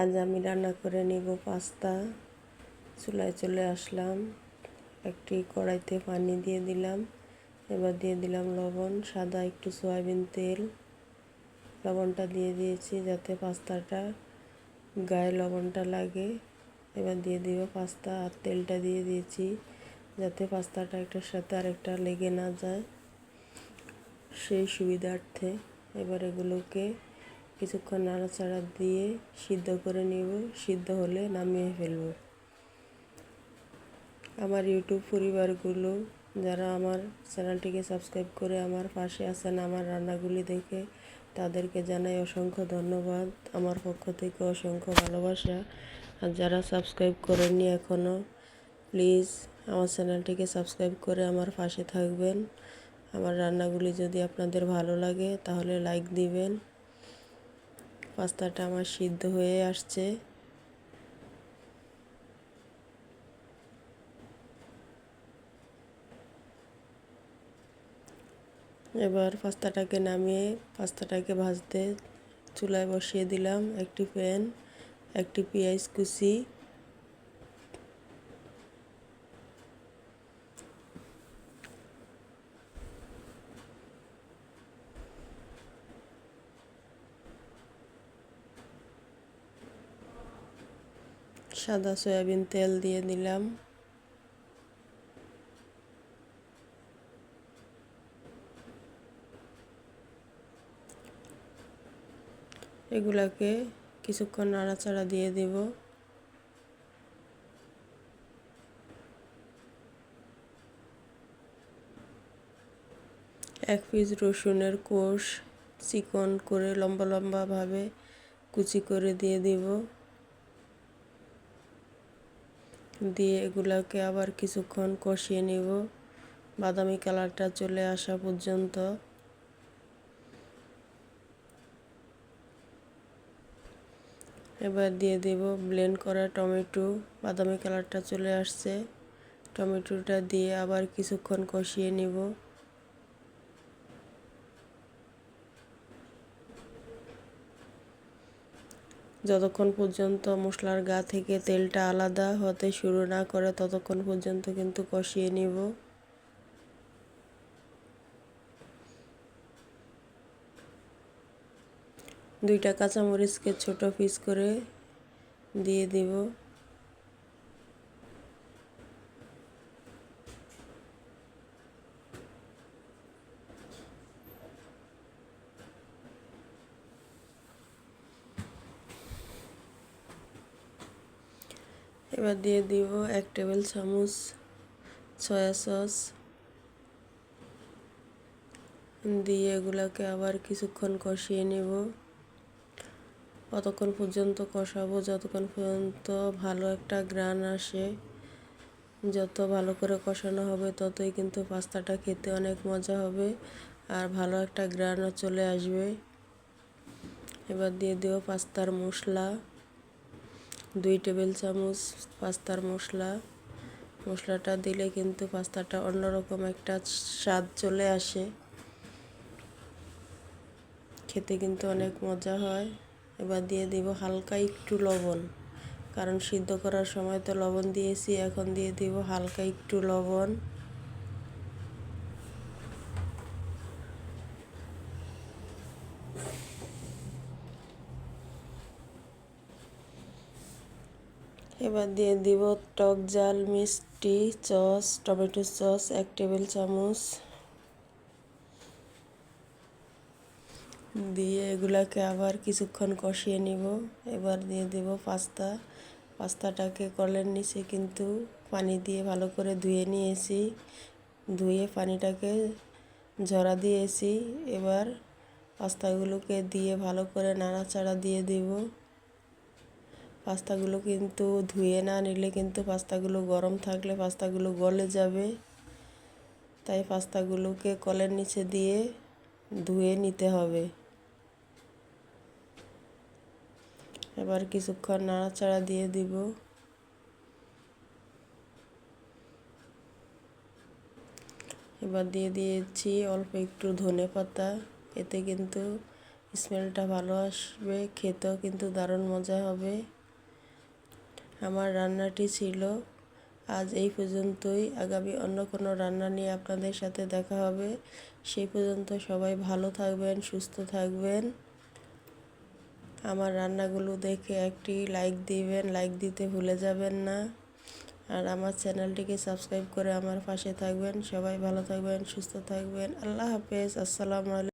আজ আমি রান্না করে নিব পাস্তা। চুলায় চলে আসলাম। একটি কড়াইতে পানি দিয়ে দিলাম। এবার দিয়ে দিলাম লবণ, সাদা একটু সয়াবিন তেল। লবণটা দিয়ে দিয়েছি যাতে পাস্তাটা গায়ে লবণটা লাগে। এবার দিয়ে দিব পাস্তা আর তেলটা দিয়ে দিয়েছি যাতে পাস্তাটা একটার সাথে আরেকটা লেগে না যায় সেই সুবিধার্থে। এবার এগুলোকে কিছুক্ষণ নাড়াচাড়া দিয়ে সিদ্ধ করে নিব। সিদ্ধ হলে নামিয়ে ফেলব। আমার ইউটিউব পরিবারগুলো যারা আমার চ্যানেলটিকে সাবস্ক্রাইব করে আমার পাশে আছেন, আমার রান্নাগুলি দেখে তাদেরকে জানাই অসংখ্য ধন্যবাদ। আমার পক্ষ থেকে অসংখ্য ভালোবাসা। আর যারা সাবস্ক্রাইব করেননি এখনও প্লিজ আমার চ্যানেলটিকে সাবস্ক্রাইব করে আমার পাশে থাকবেন। আমার রান্নাগুলি যদি আপনাদের ভালো লাগে তাহলে লাইক দিবেন। পাস্তাটা আমার সিদ্ধ হয়ে আসছে। এবার পাস্তাটাকে নামিয়ে পাস্তাটাকে ভাজতে চুলায় বসিয়ে দিলাম একটি প্যান, একটি পেঁয়াজ কুচি সাদা সয়াবিন তেল দিয়ে দিলাম। এগুলাকে কিছুক্ষণ নাড়াচাড়া দিয়ে দেব। এক পিস রসুনের কোষ চিকন করে লম্বা লম্বাভাবে কুচি করে দিয়ে দিব। দিয়ে এগুলোকে আবার কিছুক্ষণ কষিয়ে নিব। বাদামি কালারটা চলে আসা পর্যন্ত। এবার দিয়ে দেব ব্লেন্ড করা টমেটো। বাদামি কালারটা চলে আসছে। টমেটোটা দিয়ে আবার কিছুক্ষণ কষিয়ে নিব। যতক্ষণ পর্যন্ত মশলার গা থেকে তেলটা আলাদা হতে শুরু না করে, ততক্ষণ পর্যন্ত কিন্তু কষিয়ে নিব। দুইটা কাঁচামরিচকে ছোট পিস করে দিয়ে দিব। এবার দিয়ে দিব এক টেবিল চামচ সয়া সস দিয়ে এগুলাকে আবার কিছুক্ষণ কষিয়ে নেব। কতক্ষণ পর্যন্ত কষাবো, যতক্ষণ পর্যন্ত ভালো একটা গ্রান আসে। যত ভালো করে কষানো হবে, ততই কিন্তু পাস্তাটা খেতে অনেক মজা হবে আর ভালো একটা গ্রানও চলে আসবে। এবার দিয়ে দেবো পাস্তার মশলা। দুই টেবিল চামচ পাস্তার মশলা। মশলাটা দিলে কিন্তু পাস্তাটা অন্যরকম একটা স্বাদ চলে আসে। খেতে কিন্তু অনেক মজা হয়। এবার দিয়ে দিব হালকা একটু লবণ। কারণ সিদ্ধ করার সময় তো লবণ দিয়েছি, এখন দিয়ে দিব হালকা একটু লবণ। এবার দিয়ে দিব টক জাল, মিষ্টি সস, টমেটো সস, এক টেবিল চামচ। দিয়ে এগুলাকে আবার কিছুক্ষণ কষিয়ে নিব। এবার দিয়ে দেব পাস্তা। পাস্তাটাকে কলের নিচে কিন্তু পানি দিয়ে ভালো করে ধুয়ে নিয়েছি। ধুয়ে পানিটাকে ঝরা দিয়েছি। এবার পাস্তাগুলোকে দিয়ে ভালো করে নাড়াচাড়া দিয়ে দেব। পাস্তাগুলো কিন্তু ধুয়ে না নিলে কিন্তু পাস্তাগুলো গরম থাকলে পাস্তাগুলো গলে যাবে। তাই পাস্তাগুলোকে কলের নিচে দিয়ে ধুয়ে নিতে হবে। এবার কিছুক্ষণ নাড়াচাড়া দিয়ে দিব। এবার দিয়ে দিয়েছি অল্প একটু ধনে পাতা। এতে কিন্তু স্মেলটা ভালো আসবে, খেতেও কিন্তু দারুণ মজা হবে। আমার রান্নাটি ছিল। আজ এই পর্যন্তই। আগামী অন্য কোনো রান্না নিয়ে আপনাদের সাথে দেখা হবে। সেই পর্যন্ত সবাই ভালো থাকবেন, সুস্থ থাকবেন। আমার রান্নাগুলো দেখে একটি লাইক দিবেন। লাইক দিতে ভুলে যাবেন না। আর আমার চ্যানেলটিকে সাবস্ক্রাইব করে আমার পাশে থাকবেন। সবাই ভালো থাকবেন, সুস্থ থাকবেন। আল্লাহ হাফেজ। আসসালামু আলাইকুম।